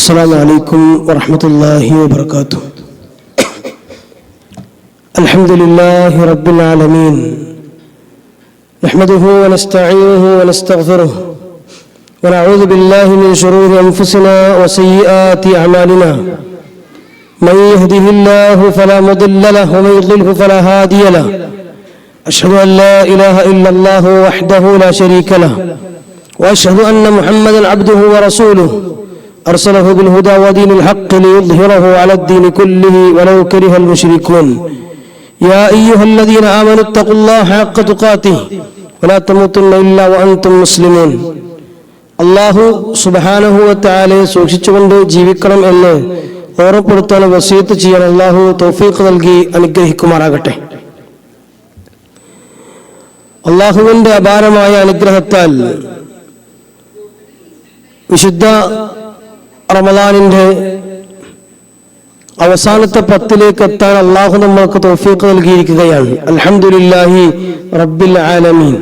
السلام عليكم ورحمة الله وبركاته. الحمد لله رب العالمين. نحمده ونستعينه ونستغفره ونعوذ بالله من شرور أنفسنا وسيئات أعمالنا. من يهده الله فلا مضل له ومن يضلله فلا هادي له. أشهد أن لا إله إلا الله وحده لا شريك له. وأشهد أن محمدا عبده ورسوله. أرسله بالهدى ودين الحق ليظهره على الدين كله ولو كره المشركون يا أيها الذين آمنوا اتقوا الله حق تقاته ولا تموتن إلا وأنتم مسلمون അള്ളാഹു സുബാനഹുവത്താലെ സൂക്ഷിച്ചുകൊണ്ട് ജീവിക്കണം എന്ന് ഓർമ്മപ്പെടുത്താൻ വസീത്ത് ചെയ്യാൻ അള്ളാഹു തൗഫീഖ് നൽകി അനുഗ്രഹിക്കുമാറാകട്ടെ അള്ളാഹുവിന്റെ അപാരമായ അനുഗ്രഹത്താൽ വിശുദ്ധ റമദാനിന്റെ അവസാനത്തെ പത്തിലേക്ക് എത്താൻ അള്ളാഹു നമ്മൾക്ക് തോഫീക്ക് നൽകിയിരിക്കുകയാണ്. അൽഹംദുലില്ലാഹി റബ്ബിൽ ആലമീൻ.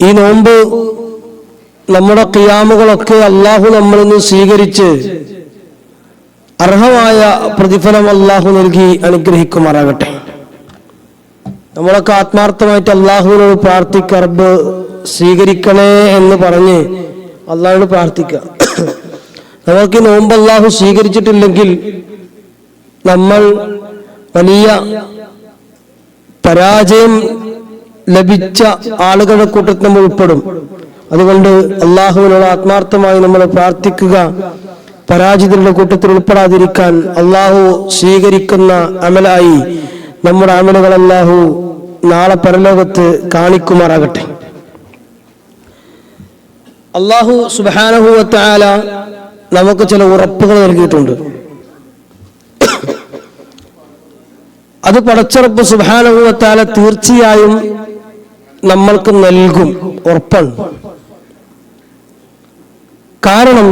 ഈ നോമ്പ് നമ്മുടെ കിയാമുകളൊക്കെ അള്ളാഹു നമ്മളിൽ നിന്ന് സ്വീകരിച്ച് അർഹമായ പ്രതിഫലം അള്ളാഹു നൽകി അനുഗ്രഹിക്കുമാറാകട്ടെ. നമ്മളൊക്കെ ആത്മാർത്ഥമായിട്ട് അള്ളാഹുവിനോട് പ്രാർത്ഥിക്കർബ് സ്വീകരിക്കണേ എന്ന് പറഞ്ഞ് അള്ളാഹിനോട് പ്രാർത്ഥിക്കുക. നമുക്ക് നോമ്പ് അള്ളാഹു സ്വീകരിച്ചിട്ടില്ലെങ്കിൽ നമ്മൾ വലിയ പരാജയം ലഭിച്ച ആളുകളുടെ കൂട്ടത്തിൽ നമ്മൾ ഉൾപ്പെടും. അതുകൊണ്ട് അള്ളാഹുവിനോട് ആത്മാർത്ഥമായി നമ്മൾ പ്രാർത്ഥിക്കുക. പരാജിതരുടെ കൂട്ടത്തിൽ ഉൾപ്പെടാതിരിക്കാൻ അള്ളാഹു സ്വീകരിക്കുന്ന അമലായി നമ്മുടെ അമലുകൾ അള്ളാഹു നാളെ പരലോകത്ത് കാണിക്കുമാറാകട്ടെ. അള്ളാഹു സുബാനഹുവത്താല നമുക്ക് ചില ഉറപ്പുകൾ നൽകിയിട്ടുണ്ട്. അത് പടച്ചുറപ്പ് സുബാനഹുവത്താല തീർച്ചയായും നമ്മൾക്ക് നൽകും ഉറപ്പാണ്. കാരണം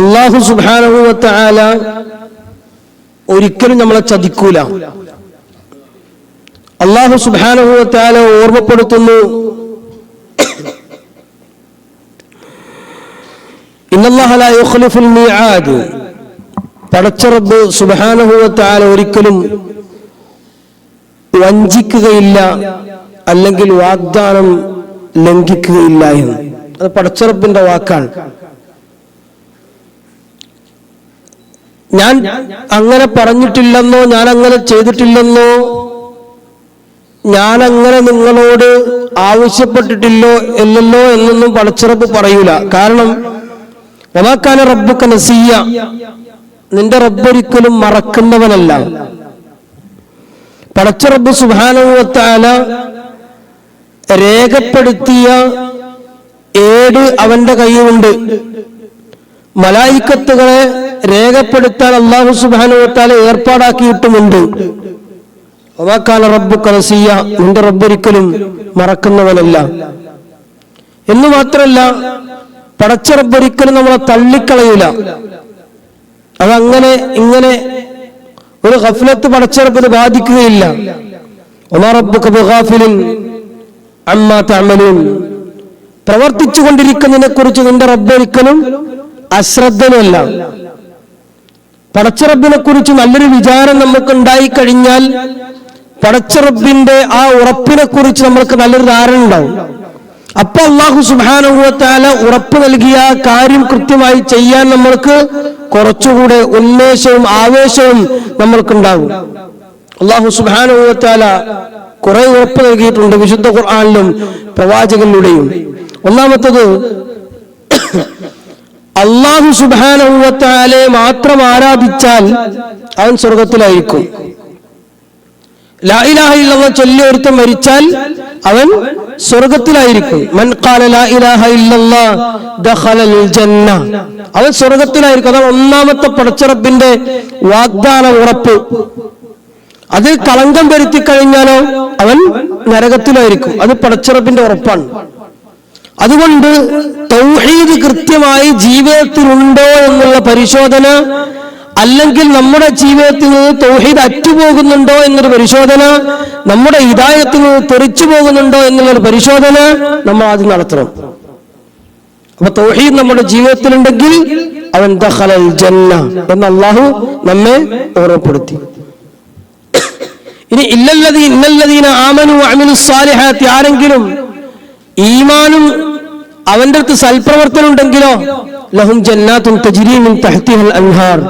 അള്ളാഹു സുബാനഹുവത്താല ഒരിക്കലും നമ്മളെ ചതിക്കൂല. അള്ളാഹു സുബാനഹുവത്താല ഓർമ്മപ്പെടുത്തുന്നു പടച്ചറബ് സുബാനഹുവത്താല ഒരിക്കലും വഞ്ചിക്കുകയില്ല അല്ലെങ്കിൽ വാഗ്ദാനം ലംഘിക്കുകയില്ല എന്ന്. അത് പടച്ചറബിന്റെ വാക്കാണ്. ഞാൻ അങ്ങനെ പറഞ്ഞിട്ടില്ലെന്നോ ഞാൻ അങ്ങനെ ചെയ്തിട്ടില്ലെന്നോ ഞാൻ അങ്ങനെ നിങ്ങളോട് ആവശ്യപ്പെട്ടിട്ടില്ലോ എന്നല്ലോ എന്നൊന്നും പടച്ചിറപ്പ് പറയൂല. കാരണം ഒമാക്കാന റബ്ബുക്ക നസീയ? നിന്റെ റബ്ബൊരിക്കലും മറക്കുന്നവനല്ല. പടച്ച റബ്ബ് സുബാനുവത്താല രേഖപ്പെടുത്തിയ ഏട് അവന്റെ കയ്യിലുണ്ട് മലായിക്കത്തുകളെ രേഖപ്പെടുത്താൻ അള്ളാഹു സുബാനുവത്താല ഏർപ്പാടാക്കിയിട്ടുമുണ്ട്. ഒമാക്കാല റബ്ബു കലസിയ നിന്റെ റബ്ബൊരിക്കലും മറക്കുന്നവനല്ല. എന്ന് മാത്രല്ല പടച്ച റബ്ബൊരിക്കലും നമ്മളെ തള്ളിക്കളയൂല. അതങ്ങനെ ഇങ്ങനെ ഒരു ഗഫലത്ത് ഇത് ബാധിക്കുകയില്ല. പ്രവർത്തിച്ചു കൊണ്ടിരിക്കുന്നതിനെ കുറിച്ച് നിന്റെ റബ്ബൊരിക്കലും അശ്രദ്ധനല്ല പടച്ചറബിനെ കുറിച്ച് നല്ലൊരു വിചാരം നമുക്ക് ഉണ്ടായി കഴിഞ്ഞാൽ പടച്ചറബിന്റെ ആ ഉറപ്പിനെ കുറിച്ച് നമ്മൾക്ക് നല്ലൊരു ധാരണ ഉണ്ടാവും. അപ്പൊ അള്ളാഹു സുബാനുഭവത്താല ഉറപ്പ് നൽകിയ കാര്യം കൃത്യമായി ചെയ്യാൻ നമ്മൾക്ക് കുറച്ചുകൂടെ ഉന്മേഷവും ആവേശവും നമ്മൾക്കുണ്ടാകും. അള്ളാഹു സുബാനുഭവത്താല കുറെ ഉറപ്പ് നൽകിയിട്ടുണ്ട് വിശുദ്ധ ഖുർആാനിലും പ്രവാചകനിലൂടെയും. ഒന്നാമത്തത് അള്ളാഹു സുബാനുഭവത്താലെ മാത്രം ആരാധിച്ചാൽ അവൻ സ്വർഗത്തിലായിരിക്കും. ലായിലാഹ ചൊല്ലി ഒരുത്തം മരിച്ചാൽ അവൻ സ്വർഗത്തിലായിരിക്കും. അവൻ സ്വർഗത്തിലായിരിക്കും. അതാണ് ഒന്നാമത്തെ പടച്ചറപ്പിന്റെ വാഗ്ദാന ഉറപ്പ്. അത് കളങ്കം വരുത്തി കഴിഞ്ഞാലോ അവൻ നരകത്തിലായിരിക്കും. അത് പടച്ചറപ്പിന്റെ ഉറപ്പാണ്. അതുകൊണ്ട് തൗഹീദ് കൃത്യമായി ജീവിതത്തിലുണ്ടോ എന്നുള്ള പരിശോധന അല്ലെങ്കിൽ നമ്മുടെ ജീവിതത്തിൽ നിന്ന് തൗഹീദ് അറ്റുപോകുന്നുണ്ടോ എന്നൊരു പരിശോധന നമ്മുടെ ഹിതായത്തിൽ നിന്ന് തെറിച്ചു പോകുന്നുണ്ടോ എന്നുള്ളൊരു പരിശോധന നമ്മൾ ആദ്യം നടത്തണം. അപ്പൊ തൗഹീദ് നമ്മുടെ ജീവിതത്തിലുണ്ടെങ്കിൽ അവൻ ദഹലൽ ജന്ന എന്ന അള്ളാഹു നമ്മെ ഓർമ്മപ്പെടുത്തി. ഇനി ഇല്ലല്ലതി ഇന്നല്ലതീന ആമനു അമിനു സാലിഹാത്തി ആരെങ്കിലും ഈമാനും അവന്റെ അടുത്ത് സൽപ്രവർത്തനം ഉണ്ടെങ്കിലോ? ലഹും ജന്നാത്തും തജ്രീമിൻ തഹ്തിഹൽ അൻഹാർ.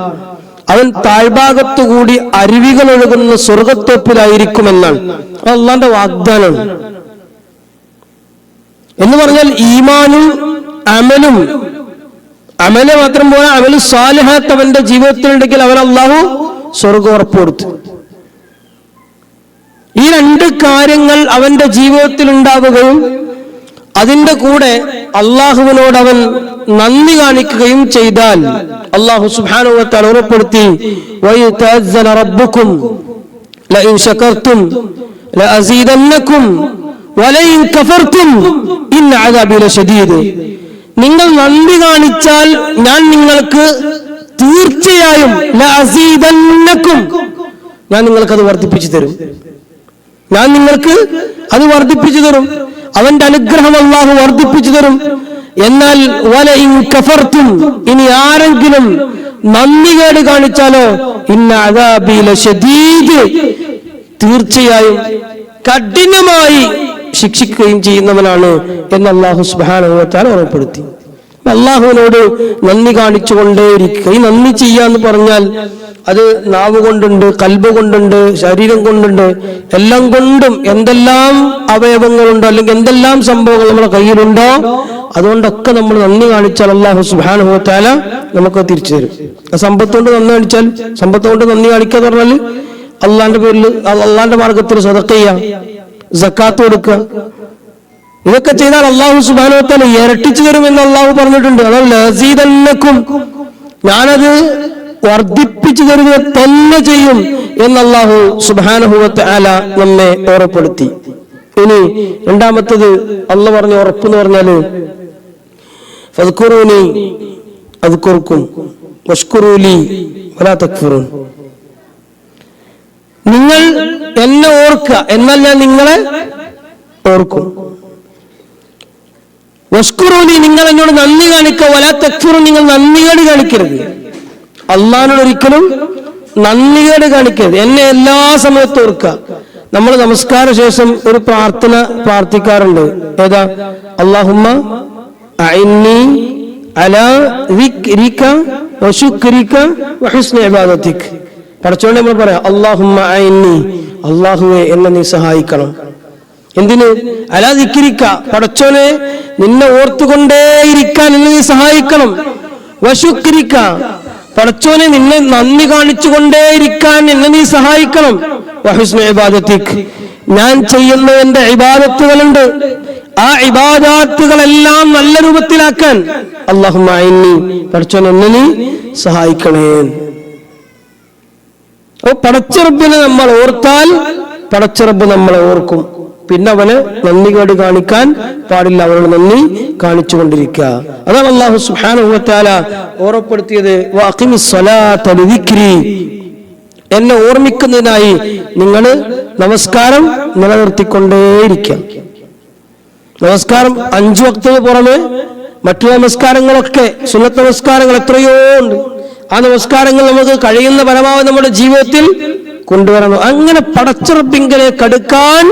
അവൻ താഴ്ഭാഗത്തുകൂടി അരുവികൾ ഒഴുകുന്ന സ്വർഗത്തോപ്പിലായിരിക്കുമെന്നാണ് അള്ളാന്റെ വാഗ്ദാനമാണ്. എന്ന് പറഞ്ഞാൽ ഈമാനും അമലും അമല മാത്രം പോലെ അമൽ സാലിഹാത്ത് അവന്റെ ജീവിതത്തിലുണ്ടെങ്കിൽ അവൻ അള്ളാഹു സ്വർഗം ഉറപ്പ് കൊടുത്തു. ഈ രണ്ട് കാര്യങ്ങൾ അവന്റെ ജീവിതത്തിൽ ഉണ്ടാവുകയും അതിന്റെ കൂടെ അള്ളാഹുവിനോട് അവൻ നന്ദി കാണിക്കുകയും ചെയ്താൽ അള്ളാഹു സുബാനുവത്താൽ ഉറപ്പെടുത്തി റബ്ബുക്കും ശകർത്തും ലശദീദ് നിങ്ങൾ നന്ദി കാണിച്ചാൽ ഞാൻ നിങ്ങൾക്ക് തീർച്ചയായും ഞാൻ ഞാൻ അത് വർദ്ധിപ്പിച്ചു തരും. ഞാൻ നിങ്ങൾക്ക് അത് വർദ്ധിപ്പിച്ചു തരും. അവന്റെ അനുഗ്രഹം അള്ളാഹു വർദ്ധിപ്പിച്ചു തരും. എന്നാൽ കഫർത്തും ഇനി ആരെങ്കിലും നന്ദികേട് കാണിച്ചാലോ? ഇന്ന അദാബില ഷദീദ് തീർച്ചയായും കഠിനമായി ശിക്ഷിക്കുകയും ചെയ്യുന്നവനാണ് എന്ന് അള്ളാഹു സുബാനുഭവത്താൽ ഓർമ്മപ്പെടുത്തി. അള്ളാഹുവിനോട് നന്ദി കാണിച്ചുകൊണ്ടേയിരിക്കുക. ഈ നന്ദി ചെയ്യാന്ന് പറഞ്ഞാൽ അത് നാവ് കൊണ്ടുണ്ട് കൽബ് കൊണ്ടുണ്ട് ശരീരം കൊണ്ടുണ്ട് എല്ലാം കൊണ്ടും എന്തെല്ലാം അവയവങ്ങളുണ്ടോ അല്ലെങ്കിൽ എന്തെല്ലാം സംഭവങ്ങൾ നമ്മുടെ കയ്യിലുണ്ടോ അതുകൊണ്ടൊക്കെ നമ്മൾ നന്ദി കാണിച്ചാൽ അള്ളാഹു സുബാനുഭവത്താല നമുക്ക് തിരിച്ചു തരും. സമ്പത്ത് കൊണ്ട് നന്ദി കാണിച്ചാൽ സമ്പത്ത് കൊണ്ട് നന്ദി കാണിക്കുക എന്ന് പറഞ്ഞാൽ അള്ളാന്റെ പേരിൽ അള്ളാന്റെ മാർഗത്തിൽ സദക്ക ചെയ്യാം ജക്കാത്ത് കൊടുക്കുക. ഇതൊക്കെ ചെയ്താൽ അള്ളാഹു സുബാനോത്തല ഇരട്ടിച്ചു എന്ന് അള്ളാഹു പറഞ്ഞിട്ടുണ്ട്. അതായത് ഞാനത് വർദ്ധിപ്പിച്ചു തരുക തന്നെ ചെയ്യും എന്ന് അള്ളാഹു സുബാനുഭവത്തെ ആല നമ്മെ ഓർപ്പെടുത്തി ഇനി രണ്ടാമത്തത് അള്ള പറഞ്ഞ ഉറപ്പ് എന്ന് പറഞ്ഞാൽ ഫദ്കുറൂനി അദ്കുർക്കും വഷ്കുറൂലി വലാ തക്ഫുറൂൻ നിങ്ങൾ എന്നെ ഓർക്കുക എന്നല്ല നിങ്ങളെ ഓർക്കും. വസ്കുറൂലി നിങ്ങൾ എന്നോട് നന്ദി കാണിക്കുക വല തെക്കുറു നിങ്ങൾ നന്ദികേട് കാണിക്കരുത്. അള്ളഹാനോട് ഒരിക്കലും നന്ദികേട് കാണിക്കരുത്. എന്നെ എല്ലാ സമയത്തും ഓർക്കുക നമ്മൾ നമസ്കാര ശേഷം ഒരു പ്രാർത്ഥന പ്രാർത്ഥിക്കാറുണ്ട്. ഏതാ? അള്ളാഹുമ്മ അഇന്നി അലാ ദിക്രിക വശുക്രിക വഹുസ്നി ഇബാദതിക് പഠിച്ചോണ്ട് നമ്മൾ പറയാം അള്ളാഹുമ്മ അഇന്നി അള്ളാഹുവെ എന്നെ നീ സഹായിക്കണം. എന്തിന്? അലാ ദിക്രിക്ക. പടച്ചോനെ നിന്നെ ഓർത്തുകൊണ്ടേയിരിക്കാൻ എന്നെ നീ സഹായിക്കണം. വശുക്രിക്ക പടച്ചോനെ നിന്നെ നന്ദി കാണിച്ചുകൊണ്ടേയിരിക്കാൻ എന്നെ നീ സഹായിക്കണം. വഹുസ്ന ഇബാദത്തിക്. ഞാൻ ചെയ്യുന്ന എന്റെ ഇബാദത്തുകളുണ്ട്. ആ ഇബാദാത്തുകളെല്ലാം നല്ല രൂപത്തിലാക്കാൻ. അള്ളാഹുമായിന്നി പഠിച്ചോൻ എന്നെ നീ സഹായിക്കണേ. അപ്പൊ പടച്ചറബിനെ നമ്മൾ ഓർത്താൽ പടച്ചിറപ്പ് നമ്മളെ ഓർക്കും. പിന്നെ അവന് നന്ദി കേട് കാണിക്കാൻ പാടില്ല അവനോട് നന്ദി കാണിച്ചു കൊണ്ടിരിക്കുക. അതാണ് അള്ളാഹു സുഹാനുഭവത്താല ഓർമ്മപ്പെടുത്തിയത്. എന്നെ ഓർമ്മിക്കുന്നതിനായി നിങ്ങൾ നമസ്കാരം നിലനിർത്തിക്കൊണ്ടേയിരിക്കുക. നമസ്കാരം. അഞ്ചു വക്തത്തിന് പുറമെ മറ്റു നമസ്കാരങ്ങളൊക്കെ സുന്നത്ത് നമസ്കാരങ്ങൾ എത്രയോ ഉണ്ട്. ആ നമസ്കാരങ്ങൾ നമുക്ക് കഴിയുന്ന പരമാവധി നമ്മുടെ ജീവിതത്തിൽ കൊണ്ടുവരണം. അങ്ങനെ പടച്ചിറപ്പിങ്കലെ കടുക്കാൻ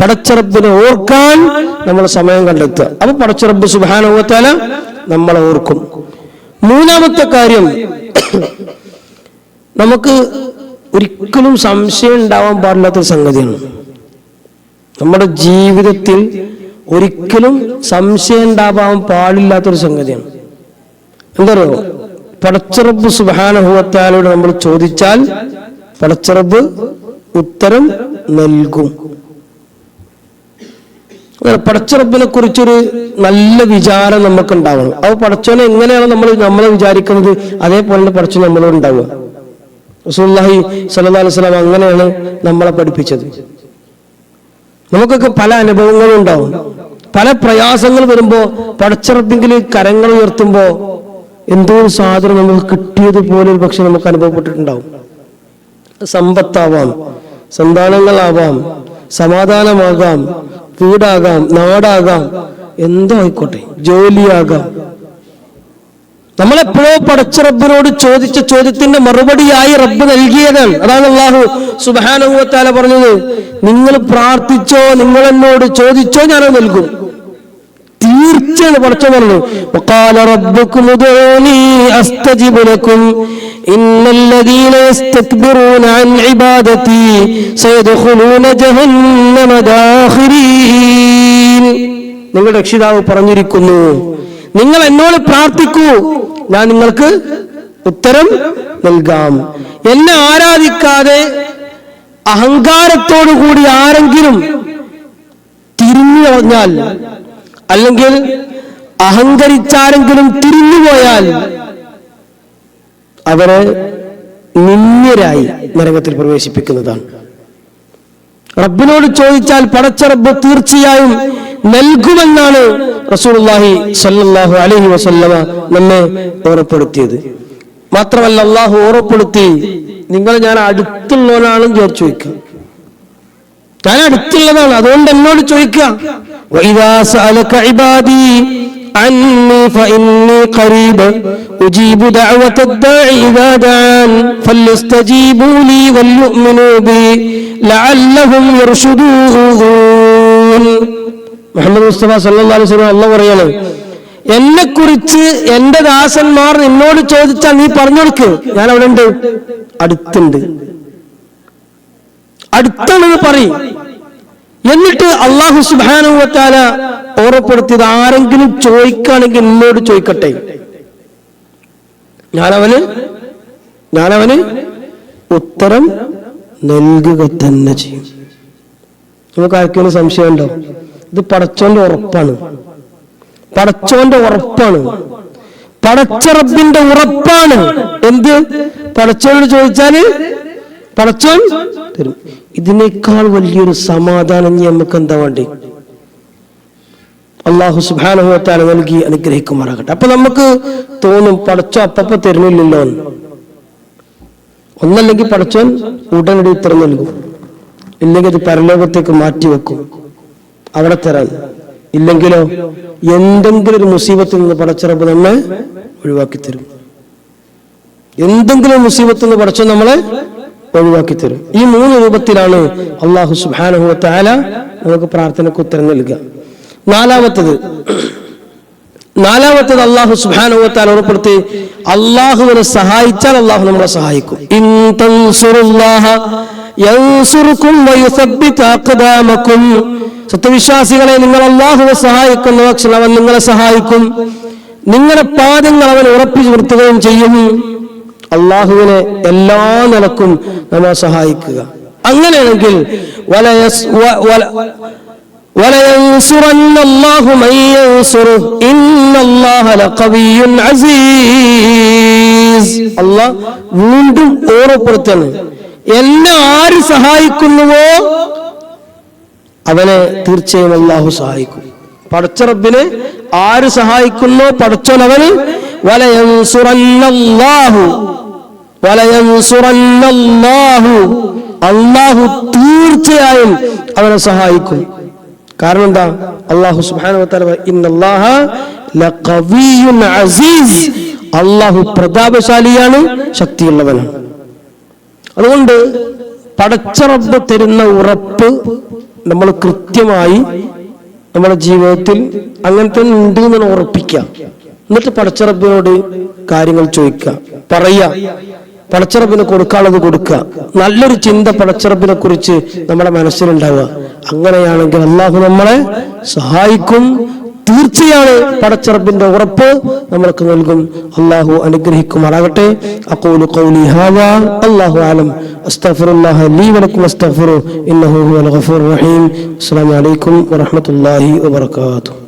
പടച്ചിറപ്പിനെ ഓർക്കാൻ നമ്മൾ സമയം കണ്ടെത്തുക. അപ്പൊ പടച്ചിറപ്പ് സുബാനുഭവത്താല നമ്മളെ ഓർക്കും. മൂന്നാമത്തെ കാര്യം നമുക്ക് ഒരിക്കലും സംശയം ഉണ്ടാവാൻ പാടില്ലാത്തൊരു സംഗതിയാണ്. നമ്മുടെ ജീവിതത്തിൽ ഒരിക്കലും സംശയം ഉണ്ടാവാൻ പാടില്ലാത്തൊരു സംഗതിയാണ്. എന്തറിയോ പടച്ചിറപ്പ് സുബാനുഭവത്താലോട് നമ്മൾ ചോദിച്ചാൽ പടച്ചിറപ്പ് ഉത്തരം നൽകും. പടച്ചിറപ്പിനെ കുറിച്ചൊരു നല്ല വിചാരം നമുക്ക് ഉണ്ടാവണം അത് പടച്ചോനെ എങ്ങനെയാണ് നമ്മൾ നമ്മളെ വിചാരിക്കുന്നത് അതേപോലെ പടച്ചു നമ്മളോട് ഉണ്ടാവുക. റസൂല്ലാഹി സ്വല്ലല്ലാഹു അലൈഹി വസല്ലം അങ്ങനെയാണ് നമ്മളെ പഠിപ്പിച്ചത്. നമുക്കൊക്കെ പല അനുഭവങ്ങളും ഉണ്ടാവും പല പ്രയാസങ്ങൾ വരുമ്പോ പടച്ചിറപ്പെങ്കിൽ കരങ്ങൾ ഉയർത്തുമ്പോ എന്തോ ഒരു സാധനം നമുക്ക് കിട്ടിയതുപോലെ ഒരു പക്ഷെ നമുക്ക് അനുഭവപ്പെട്ടിട്ടുണ്ടാവും. സമ്പത്താവാം സന്താനങ്ങളാവാം സമാധാനമാകാം വീടാകാം നാടാകാം എന്തോ ആയിക്കോട്ടെ ജോലിയാകാം നമ്മളെപ്പോഴോ പടച്ച റബ്ബിനോട് ചോദിച്ച ചോദ്യത്തിന്റെ മറുപടിയായി റബ്ബ് നൽകിയതാണ് അതാണ് അള്ളാഹു സുബാനുഭവത്താല പറഞ്ഞത്. നിങ്ങൾ പ്രാർത്ഥിച്ചോ നിങ്ങൾ എന്നോട് ചോദിച്ചോ ഞാനത് നൽകും. തീർച്ചയാണ് പടച്ച പറഞ്ഞു നിങ്ങളുടെ രക്ഷിതാവ് പറഞ്ഞിരിക്കുന്നു നിങ്ങൾ എന്നോട് പ്രാർത്ഥിക്കൂ. ഞാൻ നിങ്ങൾക്ക് ഉത്തരം നൽകാം. എന്നെ ആരാധിക്കാതെ അഹങ്കാരത്തോടു കൂടി ആരെങ്കിലും തിരിഞ്ഞു കളഞ്ഞാൽ അല്ലെങ്കിൽ അഹങ്കരിച്ചാരെങ്കിലും തിരിഞ്ഞുപോയാൽ അവരെ നിന്ദ്യരായി നരകത്തിൽ പ്രവേശിപ്പിക്കുന്നതാണ്. റബ്ബിനോട് ചോദിച്ചാൽ പടച്ച റബ്ബ് തീർച്ചയായും നൽകുമെന്നാണ് റസൂലുള്ളാഹി സല്ലല്ലാഹു അലൈഹി വസല്ലമ നമ്മെ ഓർമ്മപ്പെടുത്തിയത് മാത്രമല്ല അള്ളാഹു ഓർമ്മപ്പെടുത്തി നിങ്ങൾ ഞാൻ അടുത്തുള്ളവനാണെന്ന് ചോദിച്ചു ചോദിക്കുക ഞാൻ അടുത്തുള്ളതാണ് അതുകൊണ്ട് എന്നോട് ചോദിക്കുക وإذا سألك عبادي عني فإني قريب أجيب دعوة الداع إذا دعان فليستجيبوا لي وليؤمنوا بي لعلهم يرشدون മുഹമ്മദ് മുസ്തഫ സല്ലല്ലാഹു അലൈഹി വസല്ലം അള്ളാഹ് പറയാണ് എന്നെ കുറിച്ച് എന്റെ ദാസന്മാർ നിന്നോട് ചോദിച്ചാൽ നീ പറഞ്ഞു കൊടുക്ക്. ഞാൻ അവിടെ ഉണ്ട്. അടുത്തുണ്ട്. അടുത്താണെന്ന് പറയും. എന്നിട്ട് അള്ളാഹു സുബാനുവത്താല ഓർമ്മപ്പെടുത്തിയത് ആരെങ്കിലും ചോദിക്കുകയാണെങ്കിൽ എന്നോട് ചോദിക്കട്ടെ. ഞാനവന് ഞാനവന് ഉത്തരം നൽകുക തന്നെ ചെയ്യും. നമുക്ക് ആർക്കെങ്കിലും സംശയമുണ്ടോ? ഇത് പടച്ചോന്റെ ഉറപ്പാണ്. പടച്ചോന്റെ ഉറപ്പാണ്. പടച്ചറബിന്റെ ഉറപ്പാണ്. എന്ത്? പടച്ചോനോട് ചോദിച്ചാൽ പടച്ചോൻ തരും. ഇതിനേക്കാൾ വലിയൊരു സമാധാനം നമുക്ക് എന്താ വേണ്ടി? അള്ളാഹു സുബാനുഭവത്താല നൽകി അനുഗ്രഹിക്കുമാറാകട്ടെ. അപ്പൊ നമുക്ക് തോന്നും പടച്ചോ അപ്പപ്പോ തരുന്നില്ലല്ലോ ഒന്നല്ലെങ്കിൽ പടച്ചോൻ ഉടനടി ഉത്തരം നൽകും. ഇല്ലെങ്കിൽ അത് പരലോകത്തേക്ക് മാറ്റി വെക്കും അവിടെ തരാൻ ഇല്ലെങ്കിലോ എന്തെങ്കിലും ഒരു മുസീബത്തിൽ നിന്ന് പടച്ചിറപ്പ് നമ്മെ ഒഴിവാക്കി തരും എന്തെങ്കിലും മുസീബത്തിൽ നിന്ന് പടച്ച നമ്മളെ ഒഴിവാക്കി തരും ഈ മൂന്ന് രൂപത്തിലാണ് അള്ളാഹു സുബാനഹു താല നമുക്ക് പ്രാർത്ഥനയ്ക്ക് ഉത്തരം നൽകുക. നാലാമത്തത് നാലാമത്തത് അള്ളാഹു സുബാനുവത്താൽ ഉറപ്പെടുത്തി അള്ളാഹുവിനെ സഹായിച്ചാൽ അള്ളാഹു നമ്മളെ സഹായിക്കും. സത്യവിശ്വാസികളെ നിങ്ങൾ അള്ളാഹു സഹായിക്കുന്ന പക്ഷം അവൻ നിങ്ങളെ സഹായിക്കും. നിങ്ങളുടെ പാദങ്ങൾ അവൻ ഉറപ്പിച്ചു നിർത്തുകയും ചെയ്യും. അള്ളാഹുവിനെ എല്ലാ നിലക്കും നമ്മൾ സഹായിക്കുക. അങ്ങനെയാണെങ്കിൽ അള്ളാഹ് വീണ്ടും ഓർമ്മപ്പെടുത്താണ്. എന്നെ ആര് സഹായിക്കുന്നുവോ അവനെ തീർച്ചയായും അള്ളാഹു സഹായിക്കും. പടച്ച റബ്ബിനെ ആര് സഹായിക്കുന്നോ? സുറന്നാഹു വലയം സുറന്നാഹു അള്ളാഹു തീർച്ചയായും അവനെ സഹായിക്കും. കാരണം എന്താ? അള്ളാഹു സുബാന അസീസ്. അള്ളാഹു പ്രതാപശാലിയാണ് ശക്തിയുള്ളവനാണ്. അതുകൊണ്ട് പടച്ചറബ് തരുന്ന ഉറപ്പ് നമ്മൾ കൃത്യമായി നമ്മുടെ ജീവിതത്തിൽ അങ്ങനെ തന്നെ ഉണ്ട് എന്ന് ഉറപ്പിക്കുക. എന്നിട്ട് പടച്ചറബിനോട് കാര്യങ്ങൾ ചോദിക്കുക. പറയുക. പടച്ചറബിന് കൊടുക്കാനുള്ളത് കൊടുക്കുക. നല്ലൊരു ചിന്ത പടച്ചറബിനെ കുറിച്ച് നമ്മുടെ മനസ്സിലുണ്ടാവുക. അങ്ങനെയാണെങ്കിൽ അള്ളാഹു നമ്മളെ സഹായിക്കും. തീർച്ചയാണ് പടച്ചറബിന്റെ ഉറപ്പ് നമ്മൾക്ക് നൽകും. അള്ളാഹു അനുഗ്രഹിക്കുമാറാകട്ടെ. അഖൂലു ഖൗലി ഹാദാ. അല്ലാഹു അലം. അസ്തഗ്ഫിറുല്ലാഹ ലീ വലക്കും അസ്തഗ്ഫിറു. ഇന്നഹു അസ്സലാമു അലൈക്കും വറഹ്മത്തുള്ളാഹി വബറകാതുഹു.